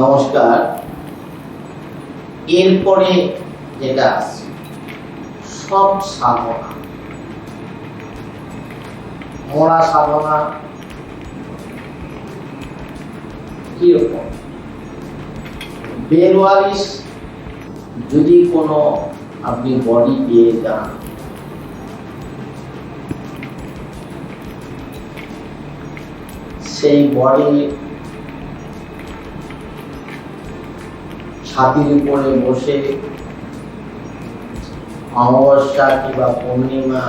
নমস্কার। এরপরে যেটা আছে, সব সাধনা। মোড়া সাধনা কীরকম? বেরওয়ারিশ যদি কোনো আপনি বডি পেয়ে যান। সেই বডি ছাতির উপরে বসে অমাবস্যা কিংবা পূর্ণিমা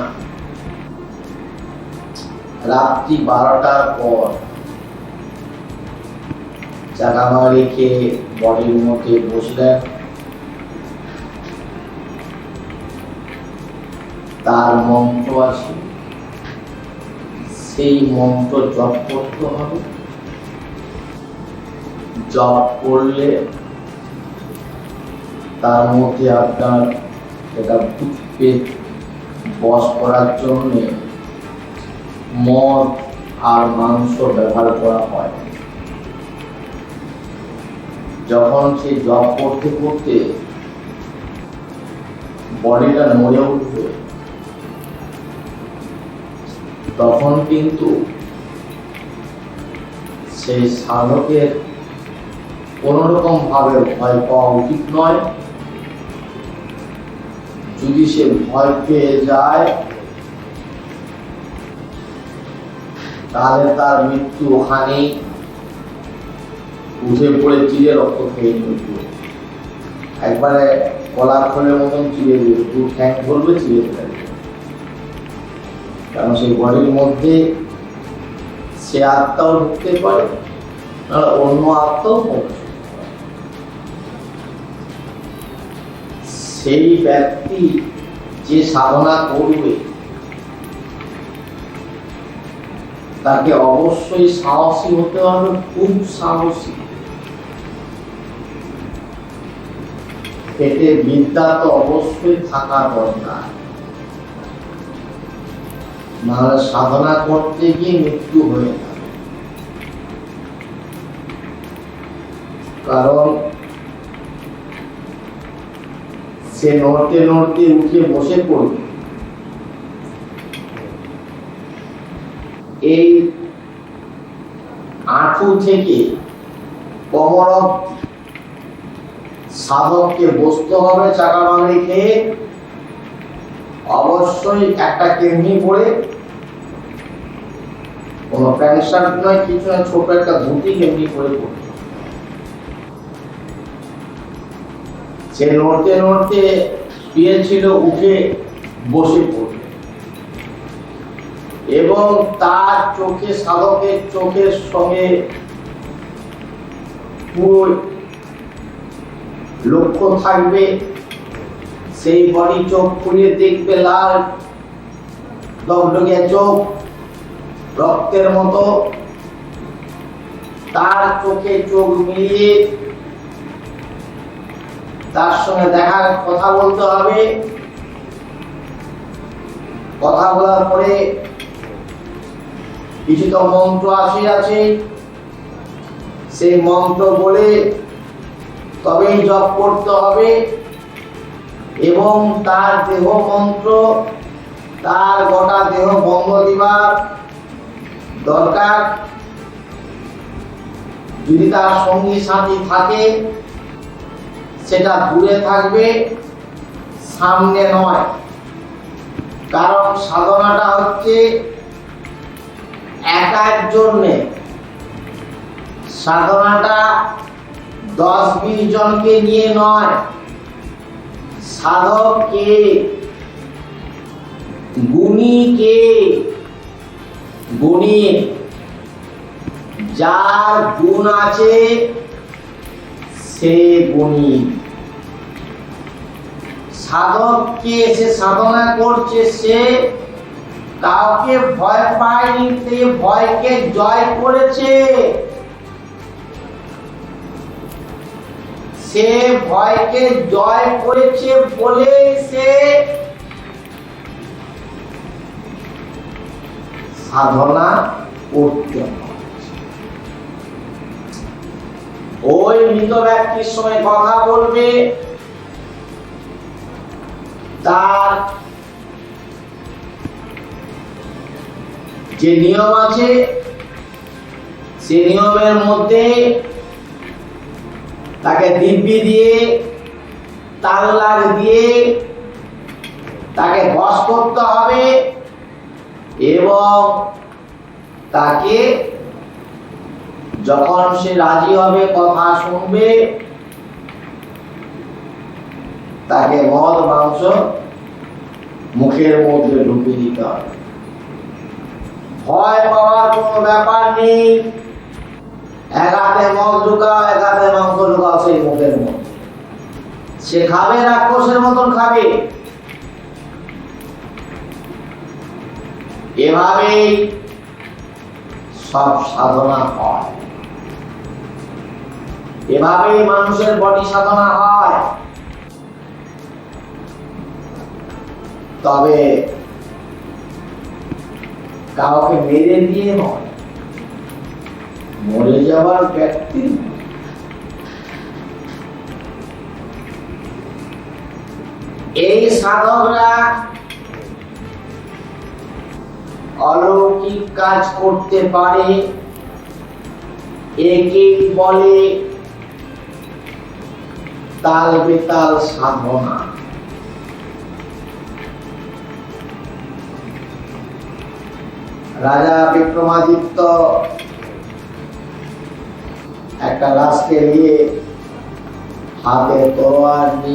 রাত্রি বারোটার পর চাকামা রেখে বডির মধ্যে বসলেন তার মন্ত্র আছে, সেই মন্ত্র জপ করতে হবে। জপ করলে তার মধ্যে আপনার এটা ভূতকে বশ করার জন্য মদ আর মাংস ব্যবহার করা হয়। যখন সে জব করতে করতে বডিটা নড়ে উঠবে, তখন কিন্তু সেই সাধকের কোন রকম ভাবে ভয় পাওয়া উচিত নয়। যদি সে ভয় পেয়ে যায়, তাহলে তার মৃত্যু ওখানে উঠে পড়ে চিড়ে রক্ত খেয়ে মৃত্যু একবারে কলার খোলের মতন চিড়ে দেবে দু ঠ্যাং চিড়ে ফেলবে। কারণ সেই বডির মধ্যে সে আত্মাও ঢুকতে পারে অন্য আত্মাও প্রবেশ সেই ব্যক্তি যে সাধনা করবে, তাকে অবশ্যই সাহসী হতে হবে, খুব সাহসী। এতে বিদ্যা তো অবশ্যই থাকা দরকার। নাহলে সাধনা করতে গিয়ে মৃত্যু হয়ে যাবে। কারণ সে নড়তে নড়তে উঠে বসে পড়বে এই আঁঠু থেকে কোমর সাধককে বসতে হবে চাকা খেয়ে অবশ্যই একটা কেমনি পরে। কোনো প্যান্ট শার্ট নয়, কিছু নয়, ছোট একটা ধুতি কেমনি পরে পড়বে সে নড়তে নড়তে শুয়েছিল উঠে বসে পড়বে এবং তার চোখে সাধকের চোখের সঙ্গে পুরো লক্ষ্য থাকবে। সেই বডি চোখ খুলে দেখবে লাল দগডগে চোখ, রক্তের মতো। তার চোখে চোখ মিলিয়ে তার সঙ্গে দেখার কথা বলতে হবে। কথা বলার পরে কিছু তো মন্ত্র আছে আছে। সেই মন্ত্র বলে তবেই জপ করতে হবে এবং তার দেহ মন্ত্র, তার গোটা দেহ বন্ধ দিবার দরকার। যদি তার সঙ্গী সাথী থাকে সেটা দূরে থাকবে, সামনে নয়। কারণ সাধনাটা হচ্ছে একার জন্যে। সাধনাটা দশ বিশ জনকে নিয়ে নয়। সাধক কে গুণী কে গুণী যার গুণ আছে, সে গুণী। সাধক কে সে সাধনা করছে সে? কাউকে ভয় পায়নি, সে ভয়কে জয় করেছে। সে ভয়কে জয় করেছে বলে সে সাধনা করতে ওই মৃত ব্যক্তির সঙ্গে কথা বলবে। তার যে নিয়ম আছে, সে নিয়মের মধ্যে তাকে দিব্যি দিয়ে তাল্লাক দিয়ে তাকে বস করতে হবে এবং তাকে যখন সে রাজি হবে, কথা শুনবে তাকে মদ মাংস মুখের মধ্যে ঢুকিয়ে দিতে হবে। ভয় পাওয়ার কোনো ব্যাপার নেই। এক হাতে মদ ঢুকাও এক হাতে মাংস ঢুকাও সেই মুখের মধ্যে। সে খাবে রাক্ষসের মতন খাবে। এভাবেই সব সাধনা হয়। এভাবেই মানুষের বডি সাধনা হয়। তবে কাউকে মেরে দিয়ে নয়, মরে যাওয়ার ব্যক্তি এই সাধকরা অলৌকিক কাজ করতে পারে একে বলে তাল বেতাল সাধনা। রাজা বিক্রমাদিত্য একটা লাশকে নিয়ে হাতে তলোয়ার নিয়ে